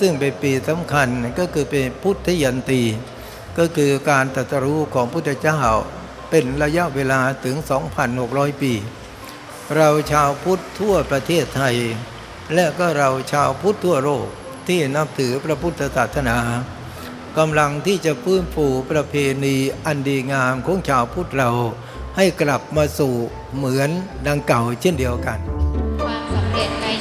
ซึ่งเป็นปีสำคัญก็คือเป็นพุทธยันตี ก็คือการตรัสรู้ของพุทธเจ้าเป็นระยะเวลาถึง 2,600 ปี เราชาวพุทธทั่วประเทศไทย และก็เราชาวพุทธทั่วโลกที่นับถือพระพุทธศาสนากำลังที่จะฟื้นฟูประเพณีอันดีงามของชาวพุทธเราให้กลับมาสู่เหมือนดังเก่าเช่นเดียวกัน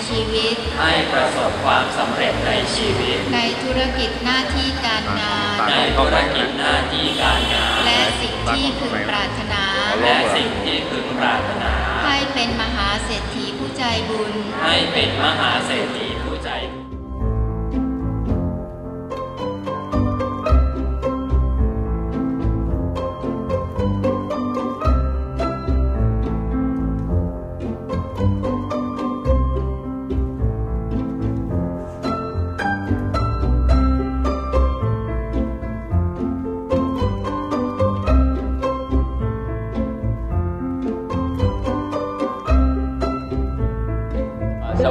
ชีวิต ให้ประสบความสำเร็จในชีวิต ในธุรกิจหน้าที่การงาน ในธุรกิจหน้าที่การงาน และสิ่งที่พึงปรารถนา และสิ่งที่พึงปรารถนา ให้เป็นมหาเศรษฐีผู้ใจบุญ ให้เป็นมหาเศรษฐี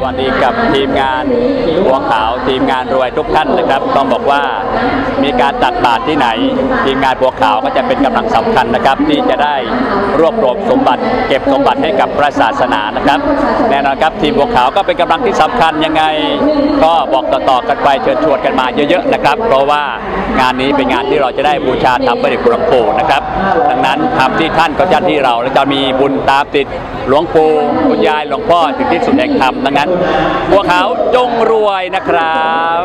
วัสดีกับทีมงานหัวขาวทีมงานรวยทุกท่านนะครับ ต้องบอกว่ามีการตักบาตรที่ไหน ทีมงานบัวขาวก็จะเป็นกำลังสำคัญนะครับ ที่จะได้รวบรวมสมบัติ เก็บสมบัติให้กับพระศาสนานะครับแน่นอนครับทีมบัวขาวก็เป็นกำลังที่สำคัญยังไง ก็บอกต่อๆกันไปเชิญชวนกันมาเยอะๆนะครับ เพราะว่างานนี้เป็นงานที่เราจะได้บูชาธรรมพระเดชคุณหลวงปู่นะครับ ดังนั้นทำที่ท่านก็จะที่เราและจะมีบุญตามติด หลวงปู่คุณยายหลวงพ่อถึงที่สุดแห่งธรรมดังนั้นพวกเขาจงรวยนะครับ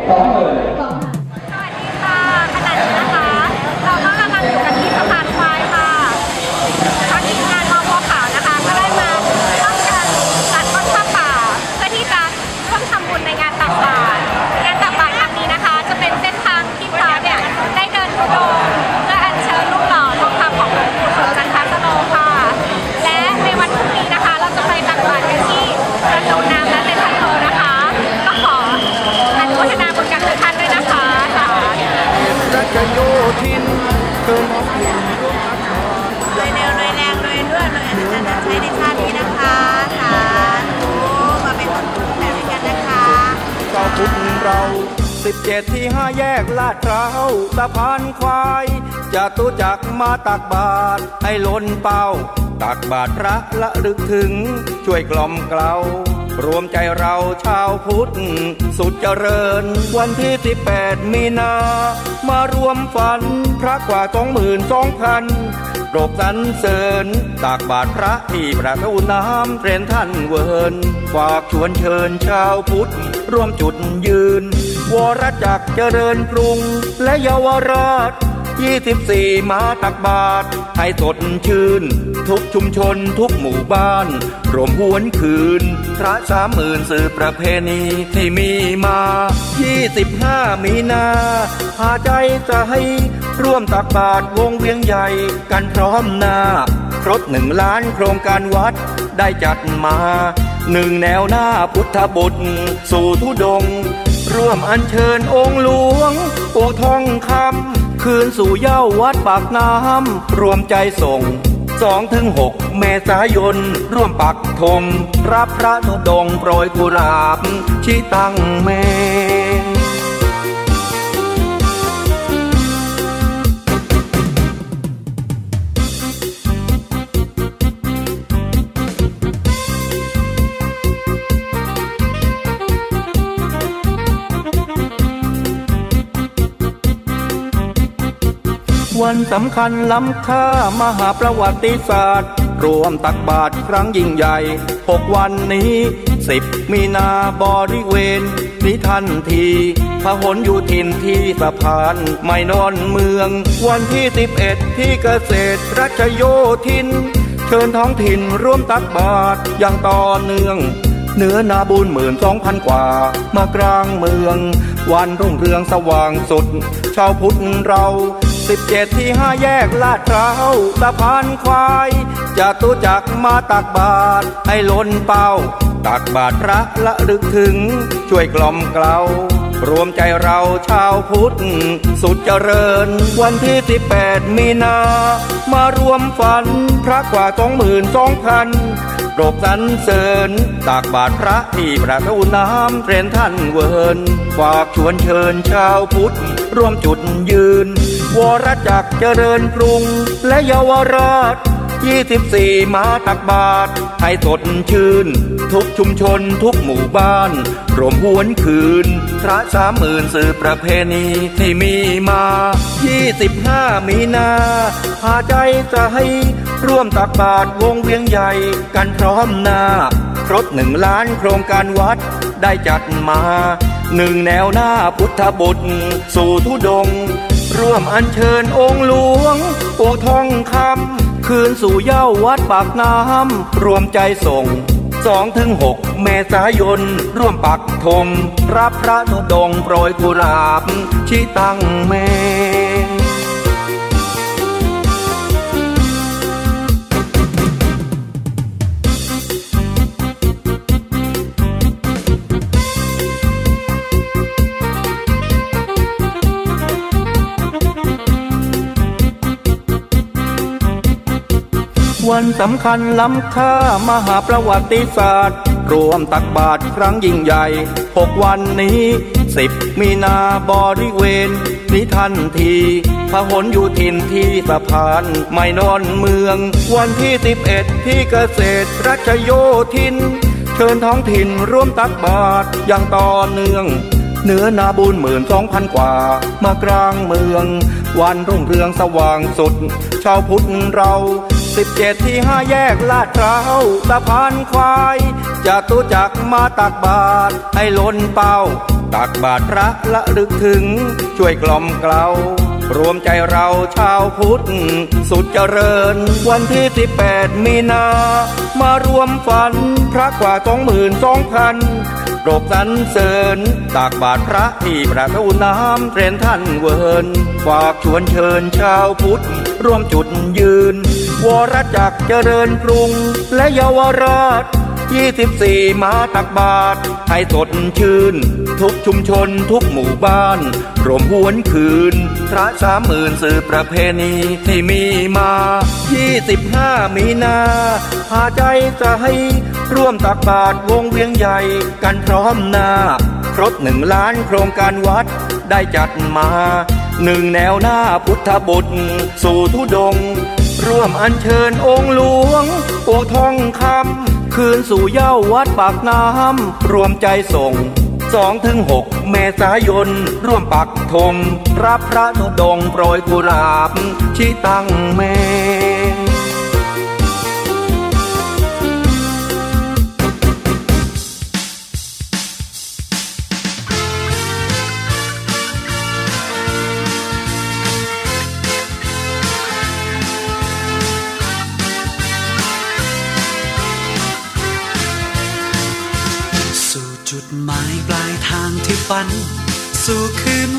เจ็ดที่ห้าแยกลาดพร้าวสะพานควายจะตุจักมาตักบาตรให้ล้นเป้า ตักบาตรพระละลึกถึงช่วยกล่อมเกลารวมใจเราชาวพุทธ สุดเจริญ วันที่ที่แปดมีนา มารวมฝันพระกว่าสองหมื่นสองพันรกสรรเสริญตากบาตรพระที่ประตูน้ำเทรนท่านเวิร์นฝากชวนเชิญชาวพุทธ ร่วมจุดยืน วรจักรเจริญกรุง และเยาวราช 24 มาตักบาตรให้สดชื่น ทุกชุมชนทุกหมู่บ้าน รวมหวนคืน พระสามหมื่นสื่อประเพณีที่มีมา 25 มีนาพาใจจะใจร่วมตักบาตรวงเวียงใหญ่กันพร้อมหน้า ครบหนึ่งล้านโครงการวัดได้จัดมาหนึ่งแนวหน้าพุทธบุตรสู่ทุดง ร่วมอัญเชิญองค์หลวงปู่ทองคำคืนสู่เย้าวัดปากน้ำรวมใจส่งสองถึงหกเมษายน ร่วมปักธงรับพระธุดงโปรยกุหลาบชี้ตั้งแม่ วันสำคัญล้ำค่ามหาประวัติศาสตร์ รวมตักบาตรครั้งยิ่งใหญ่หกวันนี้สิบมีนาบริเวณ นิทันทีพหลอยู่ทินที่สะพานไม่นอนเมือง วันที่สิบเอ็ดที่เกษตรรัชโยธิน เชิญท้องถิ่นร่วมตักบาตรอย่างต่อเนื่องเนื้อนาบุญหมื่นสองพันกว่ามากลางเมือง วันรุ่งเรืองสว่างสุด ชาวพุทธเรา สิบเจ็ดที่ห้าแยกลาดพร้าวสะพานควายจะตุจักมาตักบาตรให้ล้นเป้า ตักบาตรพระละลึกถึง ช่วยกล่อมเกลารวมใจเราชาวพุทธ สุดเจริญ วันที่สิบแปดมีนา มารวมฝันพระกว่าสองหมื่นสองพันโรบสรรเสริญตากบาทพระที่ประตูน้ำเทรนท่านเวินฝากชวนเชิญชาวพุทธ ร่วมจุดยืน วรจักรเจริญกรุงและเยาวราชยี่สิบสี่มาตักบาทให้สดชื่น ทุกชุมชนทุกหมู่บ้าน รวมหวนคืน พระสามหมื่นสื่อประเพณีที่มีมายี่สิบห้ามีนาพาใจจะให้ร่วมตักบาทวงเวียงใหญ่กันพร้อมหน้า ครบหนึ่งล้านโครงการวัดได้จัดมาหนึ่งแนวหน้าพุทธบุตรสู่ทุดง ร่วมอัญเชิญองค์หลวงปู่ทองคำคืนสู่เย้าวัดปากน้ำรวมใจส่งสองถึงหกเมษายน ร่วมปักธงรับพระนุดงโปรยกุราบชี้ตั้งแม วันสำคัญล้ำค่ามหาประวัติศาสตร์ รวมตักบาทครั้งยิ่งใหญ่หกวันนี้สิบมีนาบริเวณนี้ทันทีพหลอยู่ทินที่สะพานไม่นอนเมือง วันที่สิบเอ็ดที่เกษตรรัชโยธิน เชิญท้องถิ่นร่วมตักบาทอย่างต่อเนื่องเนื้อนาบุญหมื่นสองพันกว่ามากลางเมือง วันรุ่งเรืองสว่างสุด ชาวพุทธเรา สิบเจ็ดที่ห้าแยกลาดพร้าวสะพานควายจะตุจักมาตักบาทให้ล้นเป้า ตักบาทพระละลึกถึง ช่วยกล่อมเกลารวมใจเราชาวพุทธ สุดเจริญ วันที่สิบแปดมีนา มารวมฝันพระกว่าสองหมื่นสองพันโรบสรรเสริญตากบาทพระที่ประตูน้ำเทรนท่านเวินฝากชวนเชิญชาวพุทธ ร่วมจุดยืน วรจักรเจริญกรุงและเยาวราชยี่สิบสี่มาตักบาทให้สดชื่น ทุกชุมชนทุกหมู่บ้าน รวมหวนคืน พระสามหมื่นสื่อประเพณีที่มีมายี่สิบห้ามีนาพาใจจะให้ ร่วมตักบาทวงเวียงใหญ่กันพร้อมหน้า ครบหนึ่งล้านโครงการวัดได้จัดมาหนึ่งแนวหน้าพุทธบุตรสู่ทุดง ร่วมอัญเชิญองค์หลวงปู่ทองคำคืนสู่เย้าวัดปากน้ำรวมใจส่งสองถึงหกเมษายน ร่วมปักธงรับพระนุดงโปรยกุราบชี้ตั้งแม่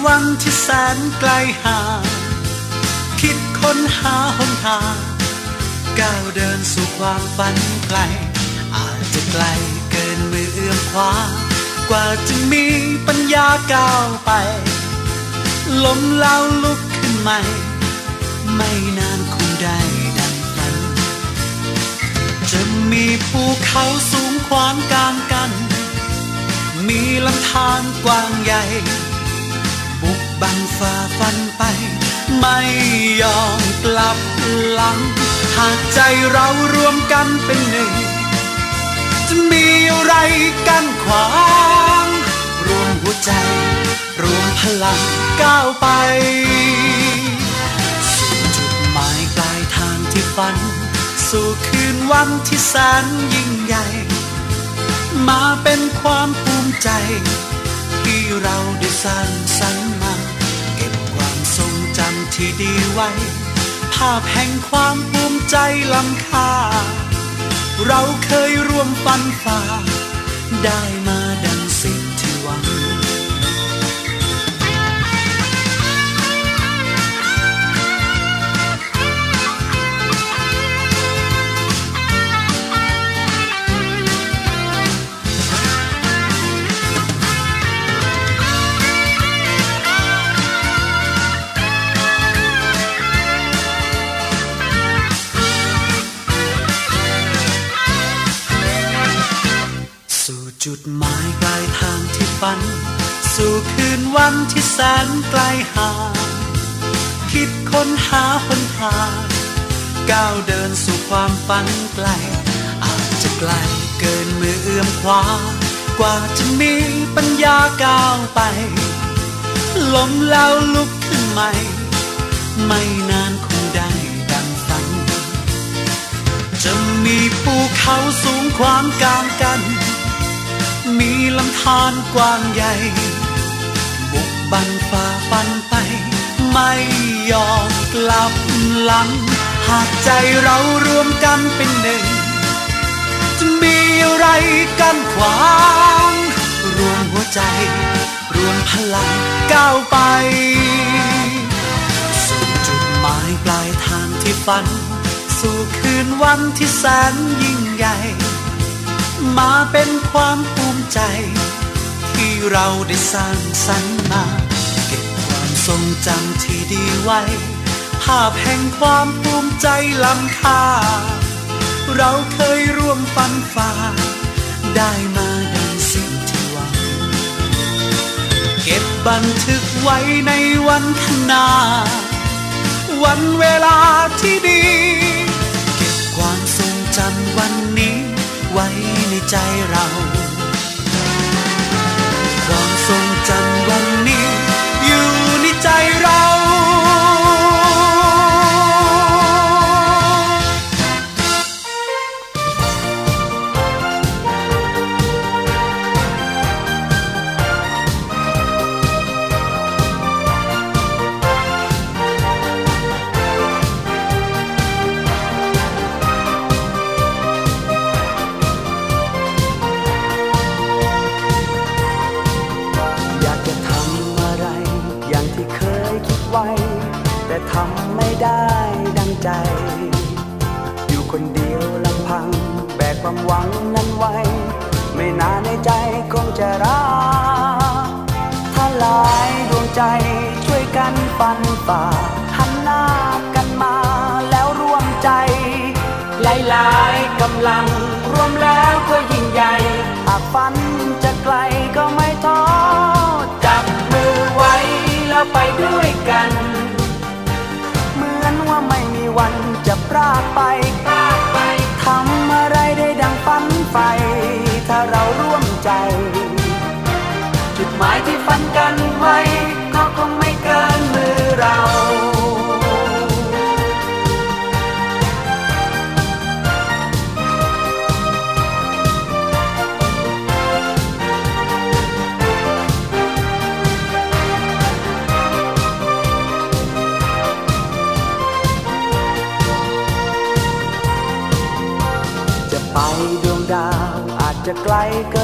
วันที่แสนไกลห่างคิดค้นหาหนทางก้าวเดินสู่ความฝันไกล อาจจะไกลเกินมือเอื้อมคว้ากว่าจะมีปัญญาก้าวไปล้มแล้วลุกขึ้นใหม่ ไม่นานคงได้ดังฝัน จะมีภูเขาสูงขวางกลางกัน มีลำธารกว้างใหญ่ บังฝ่าฟันไป ไม่ยอมกลับหลัง หากใจเรารวมกันเป็นหนึ่ง จะมีอะไรกันขวางรวมหัวใจ รวมพลังก้าวไปสู่จุดหมายปลายทางที่ฝัน สู่คืนวันที่แสนยิ่งใหญ่ มาเป็นความภูมิใจ ที่เราได้สร้างสรรค์มา ที่ดีไว้ ภาพแห่งความภูมิใจล้ำค่า เราเคยร่วมฟันฝ่าได้มา วันที่แสนไกลห่างคิดค้นหาหนทางก้าวเดินสู่ความฝันไกล อาจจะไกลเกินมือเอื้อมคว้ากว่าจะมีปัญญาก้าวไปล้มแล้วลุกขึ้นใหม่ ไม่นานคงได้ดังฝัน จะมีภูเขาสูงขวางกลางกัน มีลำธารกว้างใหญ่ บันฝ่าฟันไป ไม่ยอมกลับหลัง หากใจเรารวมกันเป็นหนึ่ง จะมีอะไรกันขวางรวมหัวใจ รวมพลังก้าวไป สู่จุดหมายปลายทางที่ฝัน สู่คืนวันที่แสนยิ่งใหญ่ มาเป็นความภูมิใจ ที่เราได้สร้างสรรค์มา ทรงจำที่ดีไว้ ภาพแห่งความภูมิใจล้ำค่า เราเคยร่วมฟันฝ่า ได้มาดังสิ่งที่หวัง เก็บบันทึกไว้ในวันข้างหน้า วันเวลาที่ดี เก็บความทรงจำวันนี้ไว้ในใจเรา ความทรงจำ หลายดวงใจช่วยกันปันฝ่าหันหน้ากันมาแล้วร่วมใจ หลายๆกำลังรวมแล้วก็ยิ่งใหญ่หากฝันจะไกลก็ไม่ท้อจับมือไว้แล้วไปด้วยกัน เหมือนว่าไม่มีวันจะพรากไปพราไปทำอะไรได้ดังฝันใฝ่ถ้าเราร่วมใจ หมายที่ฝันกันไว้ก็คงไม่เกินมือเราจะไปดวงดาวอาจจะไกลเกิน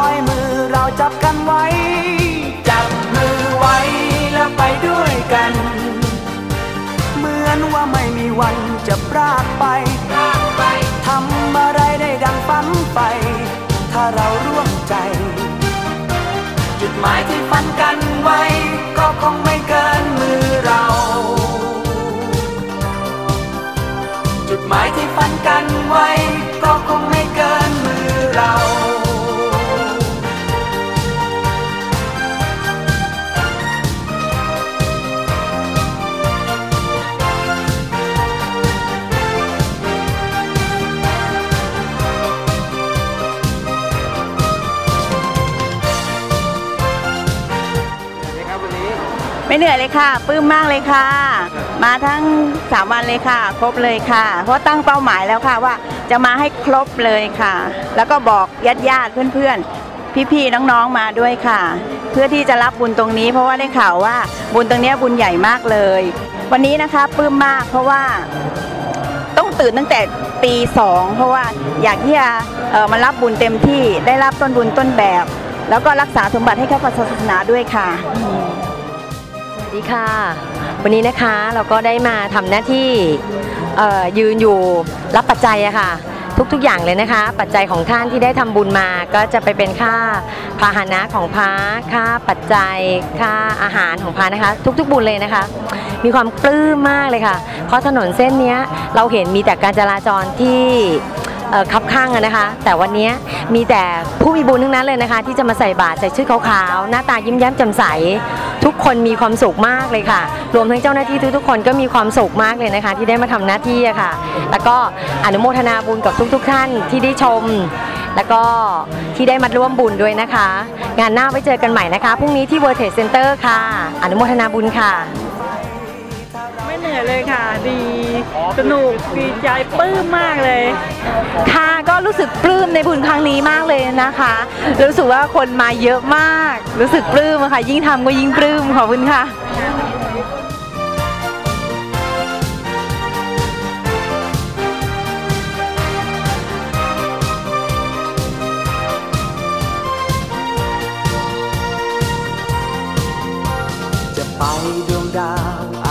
ย วันจะพรากไปพรากไปทำอะไรได้ดังฝันไป ถ้าเราร่วมใจ จุดหมายที่ฝันกันไว้ ก็คงไม่เกินมือเรา จุดหมายที่ฝันกันไว้ ก็คงไม่เกินมือเรา นื่อยเลยค่ะปลื้มมากเลยค่ะ มาทั้งสามวันเลยค่ะ ครบเลยค่ะ เพราะตั้งเป้าหมายแล้วค่ะว่าจะมาให้ครบเลยค่ะ แล้วก็บอกญาติญาติเพื่อนๆ พี่ๆ น้องๆ มาด้วยค่ะ เพื่อที่จะรับบุญตรงนี้ เพราะว่าได้ข่าวว่าบุญตรงนี้บุญใหญ่มากเลย วันนี้นะคะปลื้มมากเพราะว่าต้องตื่นตั้งแต่ตีสองเพราะว่าอยากที่จะเอ่อมารับบุญเต็มที่ได้รับต้นบุญต้นแบบ แล้วก็รักษาสมบัติให้แค่ศาสนาด้วยค่ะ ดีค่ะ วันนี้นะคะเราก็ได้มาทำหน้าที่ยืนอยู่รับปัจจัยอะค่ะ ทุกๆอย่างเลยนะคะ ปัจจัยของท่านที่ได้ทำบุญมาก็จะไปเป็นค่าพาหนะของพระค่าปัจจัยค่าอาหารของพระนะคะ ทุกๆบุญเลยนะคะ มีความปลื้มมากเลยค่ะ เพราะถนนเส้นนี้เราเห็นมีแต่การจราจรที่ คับข้างนะคะ แต่วันนี้มีแต่ผู้มีบุญทั้งนั้นเลยนะคะ ที่จะมาใส่บาตรใส่ชุดขาวๆหน้าตายิ้มแย้มแจ่มใส ทุกคนมีความสุขมากเลยค่ะ รวมทั้งเจ้าหน้าที่ทุกๆคนก็มีความสุขมากเลยนะคะ ที่ได้มาทำหน้าที่ะค่ะ แล้วก็อนุโมทนาบุญกับทุก ๆ ท่านที่ได้ชม แล้วก็ที่ได้มาร่วมบุญด้วยนะคะ งานหน้าไว้เจอกันใหม่นะคะพรุ่งนี้ที่ World Trade Center ค่ะ อนุโมทนาบุญค่ะ นื่อยเลยค่ะ ดี สนุก ดีใจปลื้มมากเลย ค่ะก็รู้สึกปลื้มในบุญครั้งนี้มากเลยนะคะ รู้สึกว่าคนมาเยอะมาก รู้สึกปลื้มอะค่ะ ยิ่งทำก็ยิ่งปลื้มขอบคุณค่ะจะไปดวงดาวอา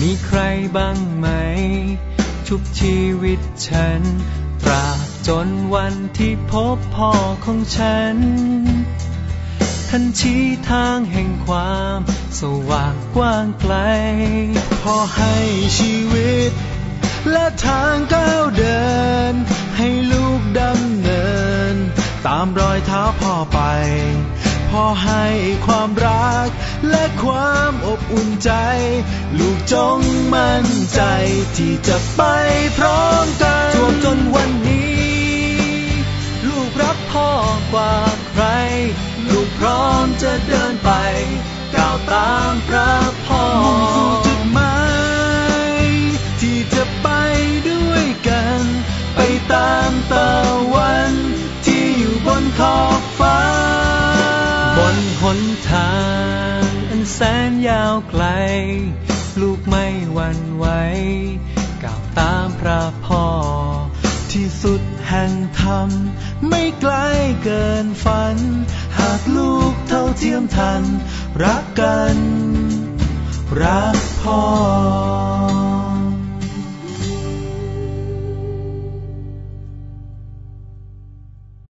มีใครบ้างไหม ทุกชีวิตฉัน ตราบจนวันที่พบพ่อของฉัน ท่านชี้ทางแห่งความ สว่างกว้างไกล พอให้ชีวิต และทางก้าวเดิน ให้ลูกดำเนิน ตามรอยเท้าพ่อไป พ่อให้ความรัก และความอบอุ่นใจ ลูกจงมั่นใจที่จะไปพร้อมกันจวบจนวันนี้ ลูกรักพ่อกว่าใคร ลูกพร้อมจะเดินไปก้าวตามพระ วันไหวก้าวตามพระพ่อที่สุดแห่งธรรม ไม่ไกลเกินฝัน หากลูกเท่าเทียมทัน รักกัน รักพ่อ